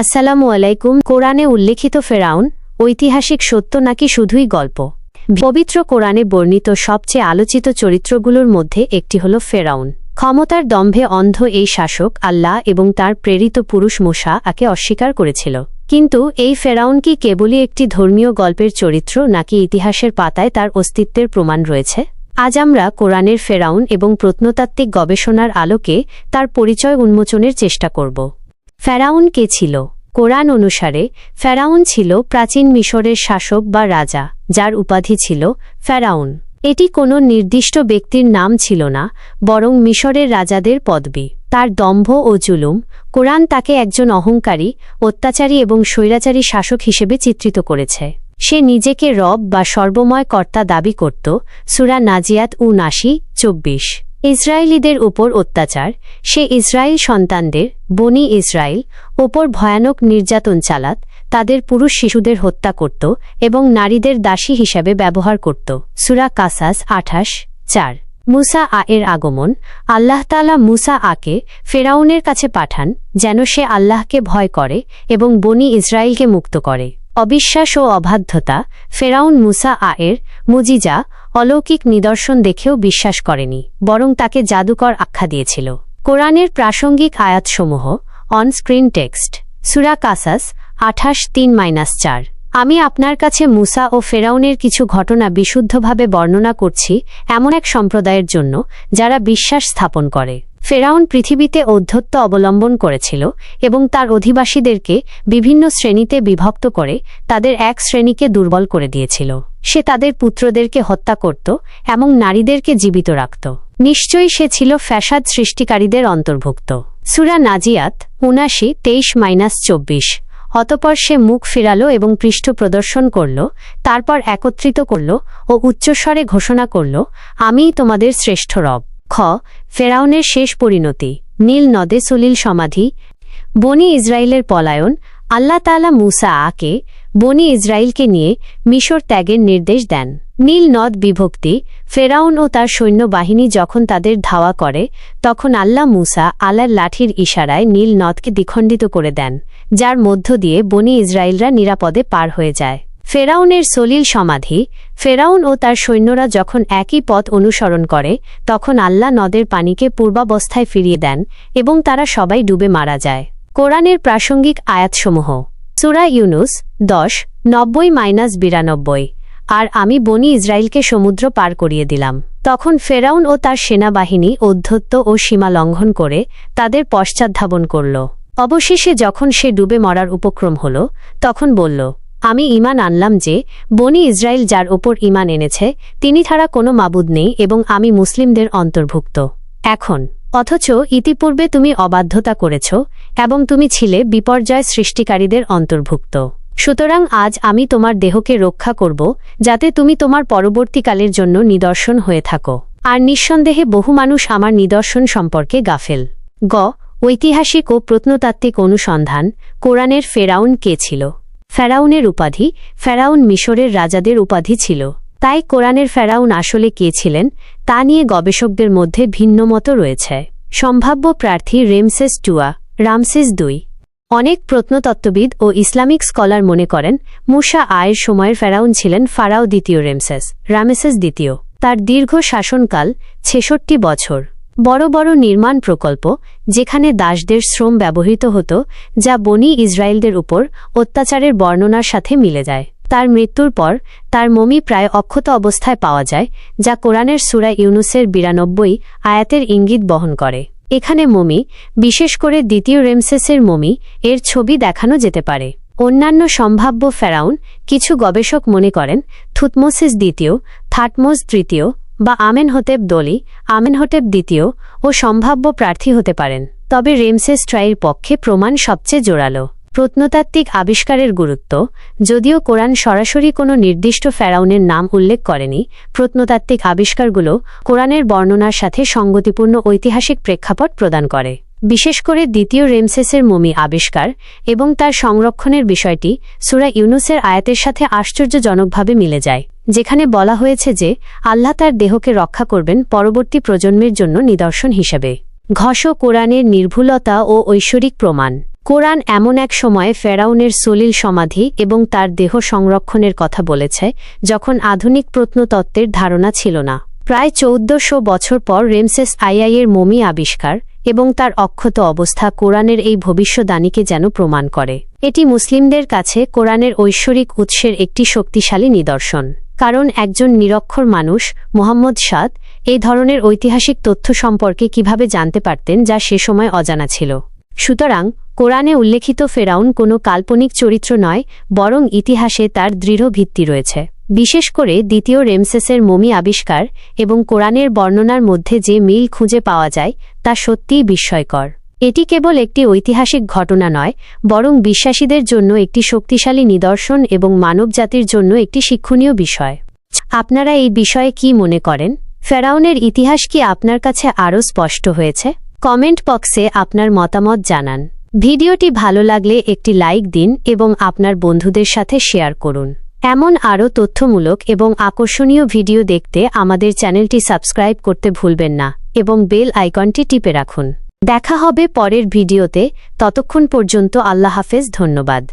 আসসালামু আলাইকুম। কোরআনে উল্লেখিত ফেরাউন, ঐতিহাসিক সত্য নাকি শুধুই গল্প? পবিত্র কোরআনে বর্ণিত সবচেয়ে আলোচিত চরিত্রগুলোর মধ্যে একটি হল ফেরাউন। ক্ষমতার দম্ভে অন্ধ এই শাসক আল্লাহ এবং তার প্রেরিত পুরুষ মোশা আকে অস্বীকার করেছিল। কিন্তু এই ফেরাউন কি কেবলই একটি ধর্মীয় গল্পের চরিত্র নাকি ইতিহাসের পাতায় তার অস্তিত্বের প্রমাণ রয়েছে? আজ আমরা কোরআনের ফেরাউন এবং প্রত্নতাত্ত্বিক গবেষণার আলোকে তার পরিচয় উন্মোচনের চেষ্টা করব। ফেরাউন কে ছিল? কোরআন অনুসারে, ফেরাউন ছিল প্রাচীন মিশরের শাসক বা রাজা, যার উপাধি ছিল ফেরাউন। এটি কোনো নির্দিষ্ট ব্যক্তির নাম ছিল না, বরং মিশরের রাজাদের পদবি। তার দম্ভ ও জুলুম, কোরআন তাকে একজন অহংকারী, অত্যাচারী এবং স্বৈরাচারী শাসক হিসেবে চিত্রিত করেছে। সে নিজেকে রব বা সর্বময় কর্তা দাবি করত, সুরা নাজিয়াত উ নাসি, চব্বিশ। ইসরায়েলিদের উপর অত্যাচার, সে ইসরায়েল সন্তানদের, বনি ইসরায়েল ওপর ভয়ানক নির্যাতন চালাত, তাদের পুরুষ শিশুদের হত্যা করত এবং নারীদের দাসী হিসাবে ব্যবহার করত। সুরা কাসাস আঠাশ, চার। মুসা আ এর আগমন আল্লাহতালা মুসা আকে ফেরাউনের কাছে পাঠান, যেন সে আল্লাহকে ভয় করে এবং বনি ইসরায়েলকে মুক্ত করে। অবিশ্বাস ও অবাধ্যতা, ফেরাউন মুসা আয়ের মুজিজা অলৌকিক নিদর্শন দেখেও বিশ্বাস করেনি, বরং তাকে জাদুকর আখ্যা দিয়েছিল। কোরআনের প্রাসঙ্গিক আয়াতসমূহ অন স্ক্রিন টেক্সট সুরা কাসাস, আঠাশ, তিন মাইনাস চার। আমি আপনার কাছে মুসা ও ফেরাউনের কিছু ঘটনা বিশুদ্ধভাবে বর্ণনা করছি, এমন এক সম্প্রদায়ের জন্য, যারা বিশ্বাস স্থাপন করে। ফেরাউন পৃথিবীতে ঔদ্ধত্য অবলম্বন করেছিল এবং তার অধিবাসীদেরকে বিভিন্ন শ্রেণীতে বিভক্ত করে তাদের এক শ্রেণীকে দুর্বল করে দিয়েছিল। সে তাদের পুত্রদেরকে হত্যা করত এবং নারীদেরকে জীবিত রাখত। নিশ্চয়ই সে ছিল ফ্যাসাদ সৃষ্টিকারীদের অন্তর্ভুক্ত। সুরা নাজিয়াত উনাশি তেইশ মাইনাস চব্বিশ। অতপর সে মুখ ফিরালো এবং পৃষ্ঠ প্রদর্শন করল, তারপর একত্রিত করল ও উচ্চস্বরে ঘোষণা করল, আমিই তোমাদের শ্রেষ্ঠ রব। খ, ফেরাউনের শেষ পরিণতি, নীল নদে সলিল সমাধি, বনি ইসরায়েলের পলায়ন, আল্লাহ তালা মুসা আকে, বনি ইসরায়েলকে নিয়ে মিশর ত্যাগের নির্দেশ দেন। নীল নদ বিভক্তি, ফেরাউন ও তার সৈন্যবাহিনী যখন তাদের ধাওয়া করে, তখন আল্লাহ মুসা আলার লাঠির ইশারায় নীল নদকে দ্বিখণ্ডিত করে দেন, যার মধ্য দিয়ে বনি ইসরায়েলরা নিরাপদে পার হয়ে যায়। ফেরাউনের সলিল সমাধি, ফেরাউন ও তার সৈন্যরা যখন একই পথ অনুসরণ করে, তখন আল্লাহ নদের পানিকে পূর্বাবস্থায় ফিরিয়ে দেন এবং তারা সবাই ডুবে মারা যায়। কোরআনের প্রাসঙ্গিক আয়াতসমূহ। সুরা ইউনুস, দশ, নব্বই মাইনাস বিরানব্বই। আর আমি বনি ইসরায়েলকে সমুদ্র পার করিয়ে দিলাম। তখন ফেরাউন ও তার সেনাবাহিনী অধ্যত্ত ও সীমা লঙ্ঘন করে তাদের পশ্চাদ্ধাবন করল। অবশেষে যখন সে ডুবে মরার উপক্রম হল, তখন বলল আমি ইমান আনলাম যে, বনি ইসরায়েল যার ওপর ইমান এনেছে, তিনি ছাড়া কোনো মাবুদ নেই এবং আমি মুসলিমদের অন্তর্ভুক্ত। এখন, অথচ ইতিপূর্বে তুমি অবাধ্যতা করেছ এবং তুমি ছিলে বিপর্যয় সৃষ্টিকারীদের অন্তর্ভুক্ত। সুতরাং আজ আমি তোমার দেহকে রক্ষা করব, যাতে তুমি তোমার পরবর্তীকালের জন্য নিদর্শন হয়ে থাকো। আর নিঃসন্দেহে বহু মানুষ আমার নিদর্শন সম্পর্কে গাফেল। গ, ঐতিহাসিক ও প্রত্নতাত্ত্বিক অনুসন্ধান, কোরআনের ফেরাউন কে ছিল? ফেরাউনের উপাধি, ফেরাউন মিশরের রাজাদের উপাধি ছিল। তাই কোরআনের ফেরাউন আসলে কে ছিলেন, তা নিয়ে গবেষকদের মধ্যে ভিন্নমত রয়েছে। সম্ভাব্য প্রার্থী রেমসেস টুয়া রামসেস দুই। অনেক প্রত্নতত্ত্ববিদ ও ইসলামিক স্কলার মনে করেন, মুসা আয়ের সময়ের ফেরাউন ছিলেন ফারাও দ্বিতীয় রেমসেস, রামেসেস দ্বিতীয়। তার দীর্ঘ শাসনকাল ছেষট্টি বছর। বড় বড় নির্মাণ প্রকল্প, যেখানে দাসদের শ্রম ব্যবহৃত হতো, যা বনি ইসরায়েলদের উপর অত্যাচারের বর্ণনার সাথে মিলে যায়। তার মৃত্যুর পর, তার মমি প্রায় অক্ষত অবস্থায় পাওয়া যায়, যা কোরআনের সুরা ইউনুসের বিরানব্বই আয়াতের ইঙ্গিত বহন করে। এখানে মমি, বিশেষ করে দ্বিতীয় রেমসেসের মমি, এর ছবি দেখানো যেতে পারে। অন্যান্য সম্ভাব্য ফেরাউন, কিছু গবেষক মনে করেন, থুতমোসিস দ্বিতীয়, থাটমোস তৃতীয় বা আমেন আমেনহোতেব দলি, আমেন আমেনহোটেব দ্বিতীয় ও সম্ভাব্য প্রার্থী হতে পারেন। তবে রেমসেস ট্রাইয়ের পক্ষে প্রমাণ সবচেয়ে জোরালো। প্রত্নতাত্ত্বিক আবিষ্কারের গুরুত্ব, যদিও কোরআন সরাসরি কোনো নির্দিষ্ট ফেরাউনের নাম উল্লেখ করেনি, প্রত্নতাত্ত্বিক আবিষ্কারগুলো কোরআনের বর্ণনার সাথে সঙ্গতিপূর্ণ ঐতিহাসিক প্রেক্ষাপট প্রদান করে। বিশেষ করে দ্বিতীয় রেমসেসের মমি আবিষ্কার এবং তার সংরক্ষণের বিষয়টি সুরা ইউনুসের আয়াতের সাথে আশ্চর্যজনকভাবে মিলে যায়, যেখানে বলা হয়েছে যে আল্লাহ তার দেহকে রক্ষা করবেন পরবর্তী প্রজন্মের জন্য নিদর্শন হিসেবে। ঘষ কোরআনের নির্ভুলতা ও ঐশ্বরিক প্রমাণ। কোরআন এমন এক সময়ে ফেরাউনের সলিল সমাধি এবং তার দেহ সংরক্ষণের কথা বলেছে, যখন আধুনিক প্রত্নতত্ত্বের ধারণা ছিল না। প্রায় চৌদ্দশো বছর পর রেমসেস আইআইয়ের মমি আবিষ্কার এবং তার অক্ষত অবস্থা কোরআনের এই ভবিষ্যদানীকে যেন প্রমাণ করে। এটি মুসলিমদের কাছে কোরআনের ঐশ্বরিক উৎসের একটি শক্তিশালী নিদর্শন। কারণ একজন নিরক্ষর মানুষ, মোহাম্মদ সাদ, এই ধরনের ঐতিহাসিক তথ্য সম্পর্কে কীভাবে জানতে পারতেন যা সে সময় অজানা ছিল। সুতরাং, কোরআনে উল্লেখিত ফেরাউন কোনো কাল্পনিক চরিত্র নয়, বরং ইতিহাসে তার দৃঢ় ভিত্তি রয়েছে। বিশেষ করে দ্বিতীয় রেমসেসের মমি আবিষ্কার এবং কোরআনের বর্ণনার মধ্যে যে মিল খুঁজে পাওয়া যায়, তা সত্যিই বিস্ময়কর। এটি কেবল একটি ঐতিহাসিক ঘটনা নয়, বরং বিশ্বাসীদের জন্য একটি শক্তিশালী নিদর্শন এবং মানবজাতির জন্য একটি শিক্ষণীয় বিষয়। আপনারা এই বিষয়ে কি মনে করেন? ফেরাউনের ইতিহাস কি আপনার কাছে আরও স্পষ্ট হয়েছে? কমেন্ট বক্সে আপনার মতামত জানান। ভিডিওটি ভালো লাগলে একটি লাইক দিন এবং আপনার বন্ধুদের সাথে শেয়ার করুন। এমন আরও তথ্যমূলক এবং আকর্ষণীয় ভিডিও দেখতে আমাদের চ্যানেলটি সাবস্ক্রাইব করতে ভুলবেন না এবং বেল আইকনটি টিপে রাখুন। দেখা হবে পরের ভিডিওতে। ততক্ষণ পর্যন্ত আল্লাহ হাফেজ, ধন্যবাদ।